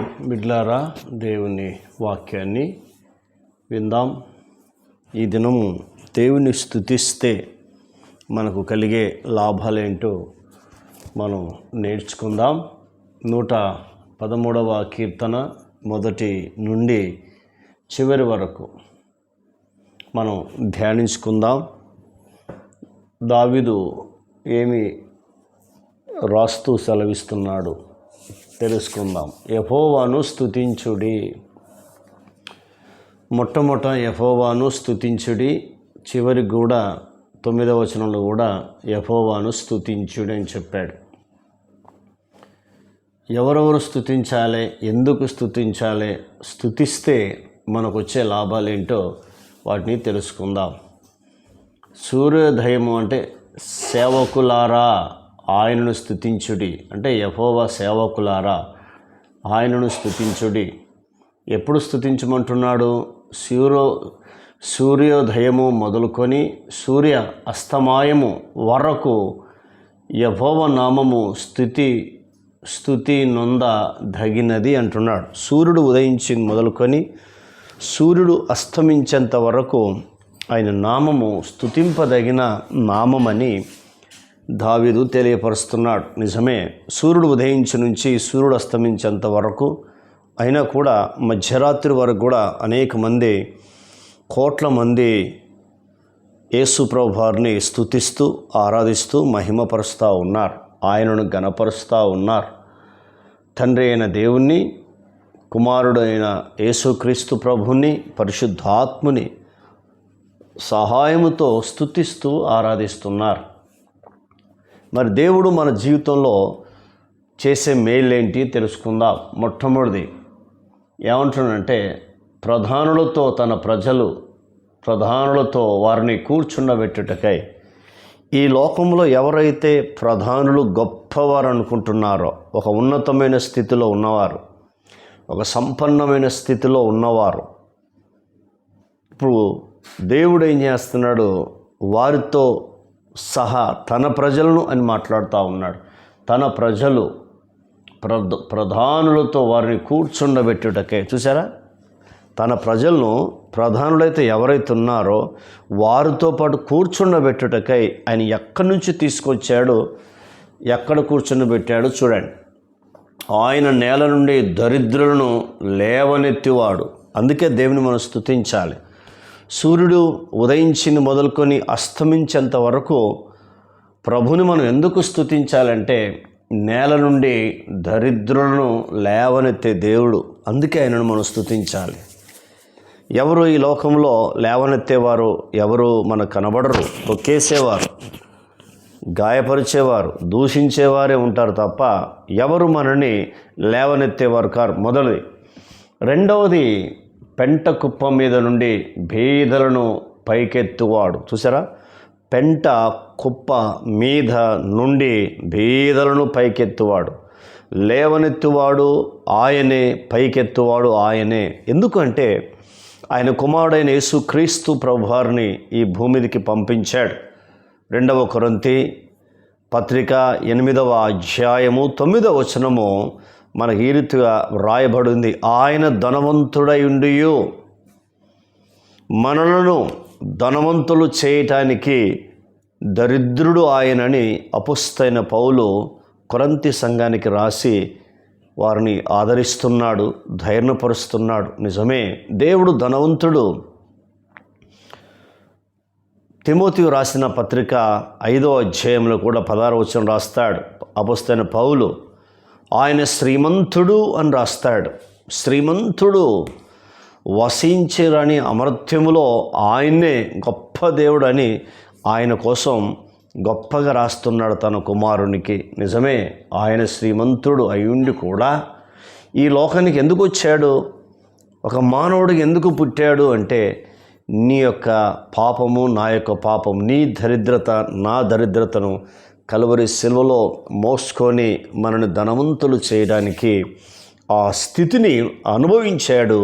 బిడ్లారా దేవుని వాక్యాన్ని విందాం. ఈ దినము దేవుని స్థుతిస్తే మనకు కలిగే లాభాలేంటో మనం నేర్చుకుందాం. నూట పదమూడవ కీర్తన మొదటి నుండి చివరి వరకు మనం ధ్యానించుకుందాం. దావిదు ఏమి రాస్తూ సెలవిస్తున్నాడు? తెలుసుకుందాం. యహోవాను స్థుతించుడి మొట్టమొదట యహోవాను స్థుతించుడి చివరికి కూడా తొమ్మిదవ వచనంలో కూడా యహోవాను స్థుతించుడి అని చెప్పాడు. ఎవరెవరు స్థుతించాలి ఎందుకు స్థుతించాలి స్థుతిస్తే మనకు వచ్చే లాభాలేంటో వాటిని తెలుసుకుందాం. సూర్యోదయము అంటే సేవకులారా? ఆయనను స్థుతించుడి అంటే యహోవా సేవకులారా ఆయనను స్థుతించుడి ఎప్పుడు స్థుతించమంటున్నాడు సూర్యో సూర్యోదయము మొదలుకొని సూర్య అస్తమాయము వరకు యభోవ నామము స్థుతి స్థుతి నొంద దగినది అంటున్నాడు. సూర్యుడు ఉదయించి మొదలుకొని సూర్యుడు అస్తమించేంత వరకు ఆయన నామము స్థుతింపదగిన నామమని దావీదు తెలియపరుస్తున్నాడు. నిజమే సూర్యుడు ఉదయించి నుంచి సూర్యుడు అస్తమించేంత వరకు అయినా కూడా మధ్యరాత్రి వరకు కూడా అనేక మంది కోట్ల మంది యేసుప్రభువారిని స్థుతిస్తూ ఆరాధిస్తూ మహిమపరుస్తూ ఉన్నారు. ఆయనను గణపరుస్తూ ఉన్నారు. తండ్రి అయిన దేవుణ్ణి కుమారుడైన యేసుక్రీస్తు ప్రభుని పరిశుద్ధాత్ముని సహాయముతో స్థుతిస్తూ ఆరాధిస్తున్నారు. మరి దేవుడు మన జీవితంలో చేసే మేలేంటి తెలుసుకుందాం. మొట్టమొదటిది ఏమంటున్నానంటే ప్రధానులతో తన ప్రజలు ప్రధానులతో వారిని కూర్చున్నబెట్టుటకై ఈ లోకంలో ఎవరైతే ప్రధానులు గొప్పవారు అనుకుంటున్నారో ఒక ఉన్నతమైన స్థితిలో ఉన్నవారు ఒక సంపన్నమైన స్థితిలో ఉన్నవారు ఇప్పుడు దేవుడు ఏం చేస్తున్నాడు? వారితో సహా తన ప్రజలను అని మాట్లాడుతూ ఉన్నాడు. తన ప్రజలు ప్రధ ప్రధానులతో వారిని కూర్చుండబెట్టుటకే. చూసారా తన ప్రజలను ప్రధానులైతే ఎవరైతే ఉన్నారో వారితో పాటు కూర్చుండబెట్టుటకై ఆయన ఎక్కడి నుంచి తీసుకొచ్చాడో? ఎక్కడ కూర్చుండబెట్టాడో? చూడండి. ఆయన నేల నుండి దరిద్రులను లేవనెత్తివాడు. అందుకే దేవుని మనం స్తుతించాలి. సూర్యుడు ఉదయించింది మొదలుకొని అస్తమించేంత వరకు ప్రభుని మనం ఎందుకు స్థుతించాలంటే నేల నుండి దరిద్రులను లేవనెత్తే దేవుడు అందుకే ఆయనను మనం స్తుతించాలి. ఎవరు ఈ లోకంలో లేవనెత్తేవారు? ఎవరు మనకు కనబడరు? తొక్కేసేవారు గాయపరిచేవారు దూషించేవారే ఉంటారు తప్ప ఎవరు మనని లేవనెత్తేవారు కారు? మొదలది. రెండవది పెంట కుప్ప మీద నుండి బీదలను పైకెత్తువాడు. చూసారా పెంట కుప్ప మీద నుండి బీదలను పైకెత్తువాడు. లేవనెత్తువాడు ఆయనే పైకెత్తువాడు ఆయనే. ఎందుకంటే ఆయన కుమారుడైన యేసుక్రీస్తు ప్రభువారిని ఈ భూమిదికి పంపించాడు. రెండవ కొరంతి పత్రిక ఎనిమిదవ అధ్యాయము తొమ్మిదవ వచనము మనకు ఈ రీతిగా వ్రాయబడింది. ఆయన ధనవంతుడై ఉండియు మనలను ధనవంతులు చేయటానికి దరిద్రుడు ఆయనని అపుస్తైన పౌలు కొరంతి సంఘానికి రాసి వారిని ఆదరిస్తున్నాడు ధైర్యపరుస్తున్నాడు. నిజమే దేవుడు ధనవంతుడు. తిమోతి రాసిన పత్రిక ఐదో అధ్యాయంలో కూడా పదహారు రాస్తాడు అపుస్తైన పౌలు. ఆయన శ్రీమంతుడు అని రాస్తాడు. శ్రీమంతుడు వసించరని అమర్త్యములో ఆయన్నే గొప్ప దేవుడని ఆయన కోసం గొప్పగా రాస్తున్నాడు తన కుమారునికి. నిజమే ఆయన శ్రీమంతుడు అయ్యుండి కూడా ఈ లోకానికి ఎందుకు వచ్చాడు? ఒక మానవుడికి ఎందుకు పుట్టాడు అంటే నీ యొక్క పాపము నా యొక్క పాపం నీ దరిద్రత నా దరిద్రతను కలువరి సిల్వలో మోసుకొని మనని ధనవంతులు చేయడానికి ఆ స్థితిని అనుభవించాడు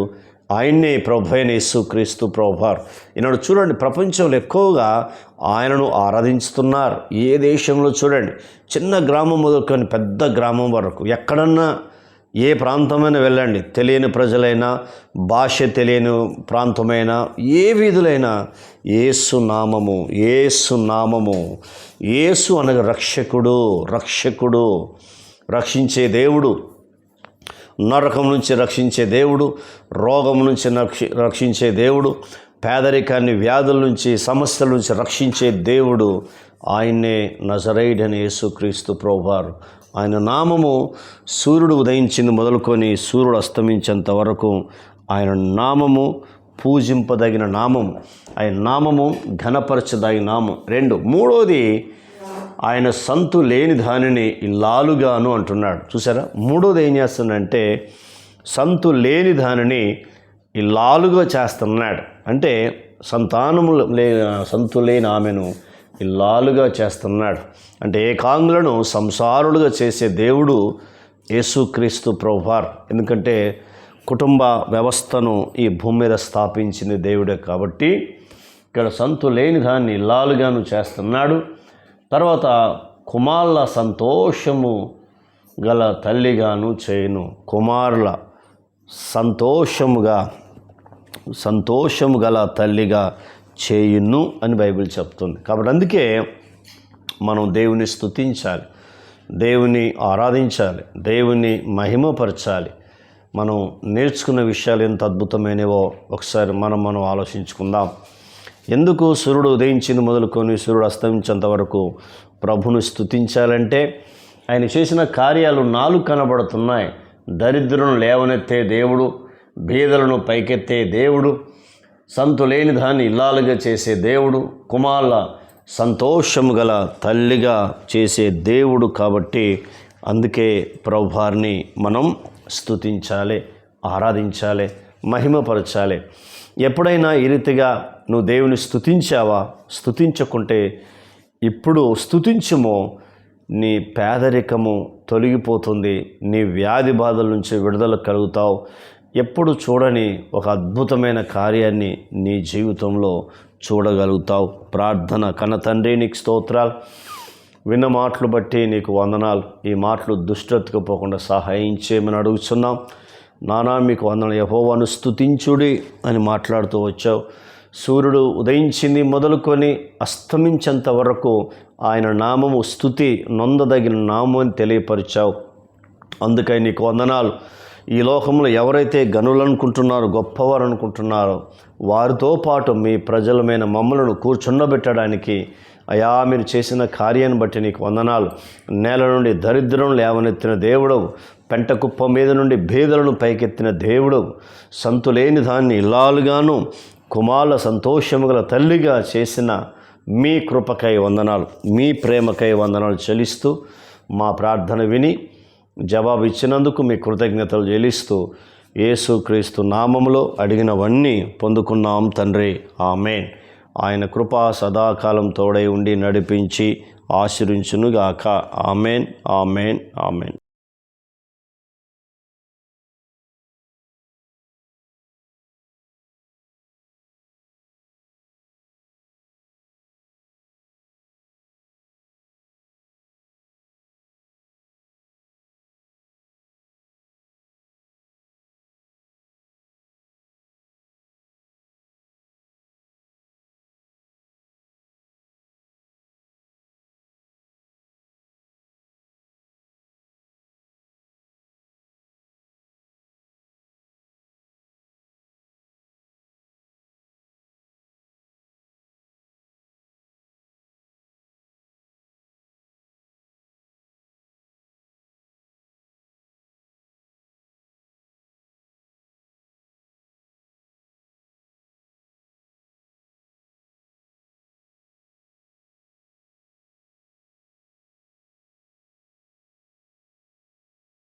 ఆయన్నే ప్రభు అయిన యేసుక్రీస్తు ప్రభువారు ఈనాడు చూడండి ప్రపంచంలో ఎక్కువగా ఆయనను ఆరాధించుతున్నారు. ఏ దేశంలో చూడండి చిన్న గ్రామం మొదలుకొని పెద్ద గ్రామం వరకు ఎక్కడన్నా ఏ ప్రాంతమైనా వెళ్ళండి. తెలియని ప్రజలైనా భాష తెలియని ప్రాంతమైనా ఏ వీధులైనా ఏసు నామము ఏసు నామము. ఏసు అనగా రక్షకుడు రక్షకుడు రక్షించే దేవుడు. నరకం నుంచి రక్షించే దేవుడు రోగం నుంచి రక్షి రక్షించే దేవుడు పేదరికాన్ని వ్యాధుల నుంచి సమస్యల నుంచి రక్షించే దేవుడు ఆయన్నే నజరైడని యేసుక్రీస్తు ప్రభువారు. ఆయన నామము సూర్యుడు ఉదయించింది మొదలుకొని సూర్యుడు అస్తమించేంత వరకు ఆయన నామము పూజింపదగిన నామము. ఆయన నామము ఘనపరచదగిన నామం. రెండు. మూడోది ఆయన సంతు లేని దానిని ఇల్లాలుగాను అంటున్నాడు. చూసారా? మూడోది ఏం చేస్తుందంటే సంతు లేని దానిని ఇల్లాలుగా చేస్తున్నాడు. అంటే సంతానము లే సంతు లేని ఆమెను ఇల్లాలుగా చేస్తున్నాడు. అంటే ఏకాంగులను సంసారులుగా చేసే దేవుడు యేసుక్రీస్తు ప్రభువార్. ఎందుకంటే కుటుంబ వ్యవస్థను ఈ భూమి మీద స్థాపించింది దేవుడే కాబట్టి ఇక్కడ సంతు లేని దాన్ని ఇల్లాలుగాను చేస్తున్నాడు. తర్వాత కుమారుల సంతోషము గల తల్లిగాను చేయను. కుమారుల సంతోషముగా సంతోషము గల తల్లిగా చేయును అని బైబిల్ చెప్తుంది. కాబట్టి అందుకే మనం దేవుని స్థుతించాలి దేవుని ఆరాధించాలి. దేవుని మహిమపరచాలి. మనం నేర్చుకున్న విషయాలు ఎంత అద్భుతమైనవో ఒకసారి మనం మనం ఆలోచించుకుందాం. ఎందుకు సూర్యుడు ఉదయించింది మొదలుకొని సూర్యుడు అస్తమించేంత వరకు ప్రభును స్తుతించాలంటే ఆయన చేసిన కార్యాలు నాలుగు కనబడుతున్నాయి. దరిద్రులను లేవనెత్తే దేవుడు బీదలను పైకెత్తే దేవుడు సంతు లేని దాన్ని ఇల్లాలుగా చేసే దేవుడు కుమారుల సంతోషము గల తల్లిగా చేసే దేవుడు కాబట్టి అందుకే ప్రభువారిని మనం స్థుతించాలి ఆరాధించాలి మహిమపరచాలి. ఎప్పుడైనా ఈ రీతిగా నువ్వు దేవుని స్తుతించావా? స్థుతించకుంటే ఇప్పుడు స్థుతించమో నీ పేదరికము తొలగిపోతుంది నీ వ్యాధి బాధల నుంచి విడుదల కలుగుతావు. ఎప్పుడు చూడని ఒక అద్భుతమైన కార్యాన్ని నీ జీవితంలో చూడగలుగుతావు. ప్రార్థన కన్న తండ్రి నీకు స్తోత్రాలు. విన్న మాటలు బట్టి నీకు వందనాలు. ఈ మాటలు దుష్టతకు పోకుండా సహాయం చేయమని అడుగుతున్నాం నానా మీకు వందన యహోవాను స్థుతించుడి అని మాట్లాడుతూ వచ్చావు. సూర్యుడు ఉదయించింది మొదలుకొని అస్తమించేంత వరకు ఆయన నామము స్థుతి నొందదగిన నామం అని తెలియపరిచావు. అందుకని నీకు వందనాలు. ఈ లోకంలో ఎవరైతే గనులు అనుకుంటున్నారో గొప్పవారు అనుకుంటున్నారో వారితో పాటు మీ ప్రజలమైన మమ్మలను కూర్చుండబెట్టడానికి అయా మీరు చేసిన కార్యాన్ని బట్టి నీకు వందనాలు. నేల నుండి దరిద్రం లేవనెత్తిన దేవుడు పెంట కుప్ప మీద నుండి భేదలను పైకెత్తిన దేవుడు సంతులేని దాన్ని ఇల్లాలుగాను కుమారుల సంతోషము గల తల్లిగా చేసిన మీ కృపకై వందనాలు. మీ ప్రేమకై వందనాలు చెల్లిస్తూ మా ప్రార్థన విని జవాబు ఇచ్చినందుకు మీ కృతజ్ఞతలు చెల్లిస్తూ యేసుక్రీస్తు నామములో అడిగినవన్నీ పొందుకున్నాం తండ్రి. ఆమెన్. ఆయన కృప సదాకాలం తోడై ఉండి నడిపించి ఆశీర్వించునుగాక. ఆమెన్. ఆమెన్. ఆమెన్.